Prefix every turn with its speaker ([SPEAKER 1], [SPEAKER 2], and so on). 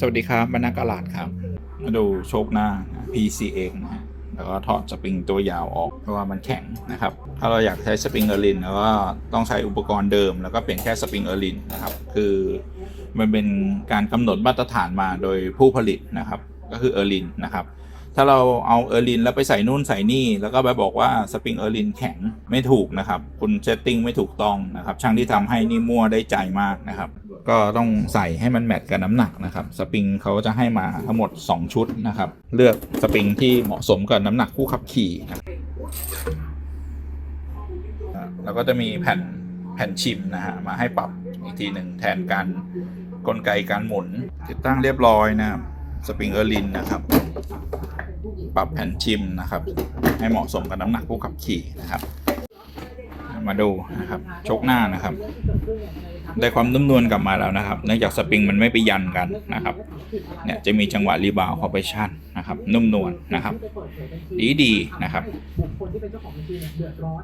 [SPEAKER 1] สวัสดีครับบรรณากลาดครับ มาดูโชคหน้า PCX นะฮะแล้วก็ถอดสปริงตัวยาวออกเพราะว่ามันแข็งนะครับ ถ้าเราอยากใช้สปริงเออร์ลินแล้วก็ต้องใช้อุปกรณ์เดิม แล้วก็เปลี่ยนแค่สปริงเออร์ลินนะครับ คือมันเป็นการกำหนดมาตรฐานมาโดยผู้ผลิตนะครับ ก็คือเออร์ลินนะครับ ถ้าเราเอาเออร์ลินแล้วไปใส่นู่นใส่นี่ แล้วก็ไปบอกว่าสปริงเออร์ลินแข็งไม่ถูกนะครับ คุณเซตติ้งไม่ถูกต้องนะครับ ช่างที่ทำให้นี่มั่วได้ใจมากนะครับ ก็ต้องใส่ให้มันแมทกับน้ำหนักนะครับ สปริงเขาจะให้มาทั้งหมด 2 ชุดนะครับ เลือกสปริงที่เหมาะสมกับน้ำหนักผู้ขับขี่นะแล้วก็จะมีแผ่นแผ่นชิมนะฮะมาให้ปรับอีกทีหนึ่งแทนการกลไกการหมุน ติดตั้งเรียบร้อยนะครับสปริงเออร์ลินนะครับ ปรับแผ่นชิมนะครับ ให้เหมาะสมกับน้ำหนักผู้ขับขี่นะครับ มาดูนะครับชกหน้านะครับ ได้ความนุ่มนวลกลับมาแล้วนะครับ เนื่องจากสปริงมันไม่ไปยันกันนะครับเนี่ยจะมีจังหวะรีบาวคอร์ปชันนะครับนุ่มนวลนะครับ ดีดีนะครับ